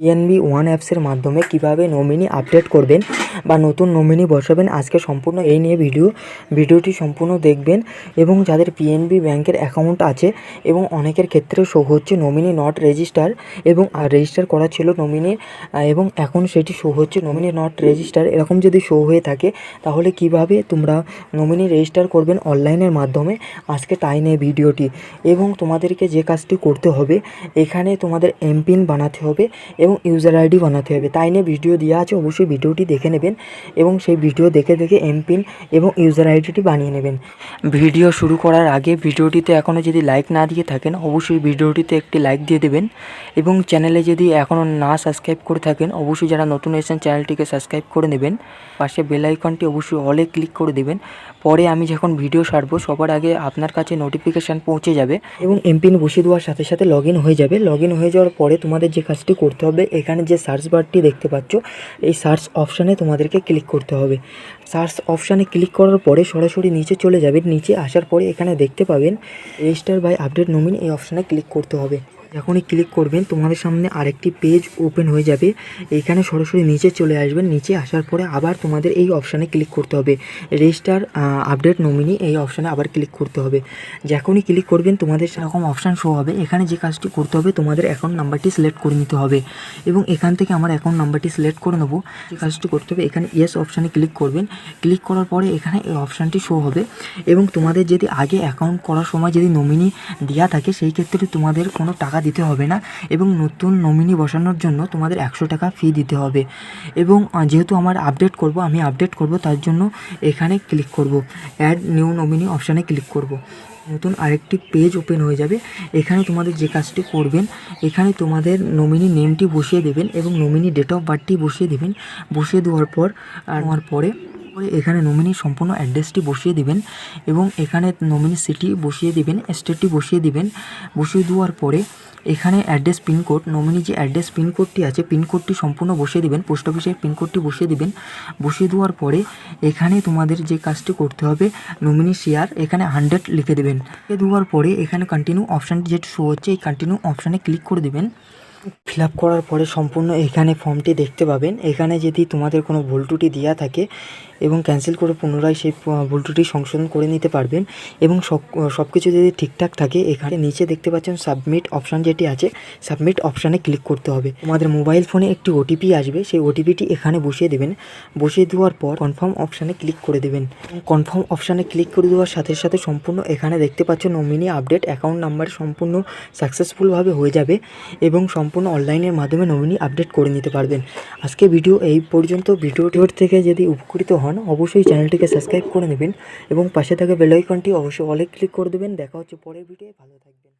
PNB one অ্যাপসের মাধ্যমে কীভাবে নমিনি আপডেট করবেন বা নতুন নমিনি বসাবেন, আজকে সম্পূর্ণ এই নিয়ে ভিডিও। ভিডিওটি সম্পূর্ণ দেখবেন এবং যাদের পিএনবি ব্যাংকের অ্যাকাউন্ট আছে এবং অনেকের ক্ষেত্রে শো হচ্ছে নমিনি নট রেজিস্টার এবং রেজিস্টার করা ছিল নমিনি এবং এখন সেটি শো হচ্ছে নমিনি নট রেজিস্টার। এরকম যদি শো হয়ে থাকে, তাহলে কীভাবে তোমরা নমিনি রেজিস্টার করবেন অনলাইনের মাধ্যমে? আজকে তাই নিয়ে ভিডিওটি। এবং তোমাদেরকে যে কাজটি করতে হবে, এখানে তোমাদের এমপিন বানাতে হবে এবং ইউজার আইডি বানাতে হবে। তাই নিয়ে ভিডিও দেওয়া আছে, অবশ্যই ভিডিওটি দেখে নেবেন এবং সেই ভিডিও দেখে দেখে এমপিন এবং ইউজার আইডিটি বানিয়ে নেবেন। ভিডিও শুরু করার আগে ভিডিওটিতে এখনও যদি লাইক না দিয়ে থাকেন, অবশ্যই ভিডিওটিতে একটি লাইক দিয়ে দেবেন এবং চ্যানেলে যদি এখনও না সাবস্ক্রাইব করে থাকেন, অবশ্যই যারা নতুন এসেছেন চ্যানেলটিকে সাবস্ক্রাইব করে নেবেন। পাশে বেল আইকনটি অবশ্যই অলে ক্লিক করে দেবেন। পরে আমি যখন ভিডিও সারবো সবার আগে আপনার কাছে নোটিফিকেশান পৌঁছে যাবে এবং এমপিন বসিয়ে দেওয়ার সাথে সাথে লগ হয়ে যাবে। লগ হয়ে যাওয়ার পরে তোমাদের যে কাজটি করতে হবে এখানে যে সার্চ বারটি দেখতে পাচ্ছ, এই সার্চ অপশানে তোমাদেরকে ক্লিক করতে হবে। সার্চ অপশানে ক্লিক করার পরে সরাসরি নিচে চলে যাবেন। নিচে আসার পরে এখানে দেখতে পাবেন রেজিস্টার বাই আপডেট নমিন এই অপশানে ক্লিক করতে হবে। যখনই ক্লিক করবেন, তোমাদের সামনে আরেকটি পেজ ওপেন হয়ে যাবে। এখানে সরাসরি নিচে চলে আসবেন, নিচে আসার পরে আবার তোমাদের এই অপশানে ক্লিক করতে হবে। রেজিস্টার আপডেট নমিনি এই অপশানে আবার ক্লিক করতে হবে। যখনই ক্লিক করবেন, তোমাদের সেরকম অপশান শো হবে। এখানে যে কাজটি করতে হবে, তোমাদের অ্যাকাউন্ট নাম্বারটি সিলেক্ট করে নিতে হবে। এবং এখান থেকে আমার অ্যাকাউন্ট নাম্বারটি সিলেক্ট করে নেব। যে কাজটি করতে হবে, এখানে ইয়েস অপশানে ক্লিক করবেন। ক্লিক করার পরে এখানে এই অপশানটি শো হবে। এবং তোমাদের যদি আগে অ্যাকাউন্ট করার সময় যদি নমিনি দেওয়া থাকে, সেই ক্ষেত্রে তোমাদের কোনো টাকা দিতে হবে না এবং নতুন নমিনি বসানোর জন্য তোমাদের একশো টাকা ফি দিতে হবে। এবং যেহেতু আমার আপডেট করব, আমি আপডেট করব, তার জন্য এখানে ক্লিক করব। অ্যাড নিউ নমিনি অপশানে ক্লিক করব। নতুন আরেকটি পেজ ওপেন হয়ে যাবে। এখানে তোমাদের যে কাজটি করবেন, এখানে তোমাদের নমিনি নেমটি বসিয়ে দেবেন এবং নমিনি ডেট অফ বার্থটি বসিয়ে দেবেন। বসিয়ে দেওয়ার পর, আর পরে পরে এখানে নমিনি সম্পূর্ণ অ্যাড্রেসটি বসিয়ে দিবেন এবং এখানে নমিনি সিটি বসিয়ে দিবেন স্টেটটি বসিয়ে দিবেন। বসিয়ে দেওয়ার পরে এখানে অ্যাড্রেস পিনকোড নমিনি যে অ্যাড্রেস পিনকোডটি আছে পিনকোডটি সম্পূর্ণ বসিয়ে দিবেন পোস্ট অফিসের পিনকোডটি বসিয়ে দিবেন। বসিয়ে দেওয়ার পরে এখানে তোমাদের যে কাজটি করতে হবে নমিনি শেয়ার এখানে হান্ড্রেড লিখে দেবেন। লিখে দেওয়ার পরে এখানে কন্টিনিউ অপশানটি যেটা শো হচ্ছে, এই কন্টিনিউ অপশানে ক্লিক করে দেবেন। ফিল করার পরে সম্পূর্ণ এখানে ফর্মটি দেখতে পাবেন। এখানে যদি তোমাদের কোনো ভুল ত্রুটি দেওয়া থাকে এবং ক্যান্সেল করে পুনরায় সেই ভুল সংশোধন করে নিতে পারবেন এবং সব সব কিছু যদি ঠিকঠাক থাকে এখানে নিচে দেখতে পাচ্ছেন সাবমিট অপশান যেটি আছে সাবমিট অপশানে ক্লিক করতে হবে। তোমাদের মোবাইল ফোনে একটি ওটিপি আসবে, সেই ওটিপিটি এখানে বসিয়ে দেবেন। বসিয়ে দেওয়ার পর কনফার্ম অপশানে ক্লিক করে দেবেন। কনফার্ম অপশানে ক্লিক করে দেওয়ার সাথে সাথে সম্পূর্ণ এখানে দেখতে পাচ্ছ নমিনি আপডেট অ্যাকাউন্ট নাম্বার সম্পূর্ণ সাকসেসফুলভাবে হয়ে যাবে এবং সম্পূর্ণ অনলাইনের মাধ্যমে নমিনি আপডেট করে নিতে পারবেন। আজকে ভিডিও এই পর্যন্ত। ভিডিওটির থেকে যদি উপকৃত হন অবশ্যই চ্যানেলটিকে সাবস্ক্রাইব করে নেবেন এবং পাশে থাকা বেলাইকনটি অবশ্যই অলে ক্লিক করে দেবেন। দেখা হচ্ছে পরের ভিডিও ভালো থাকবেন।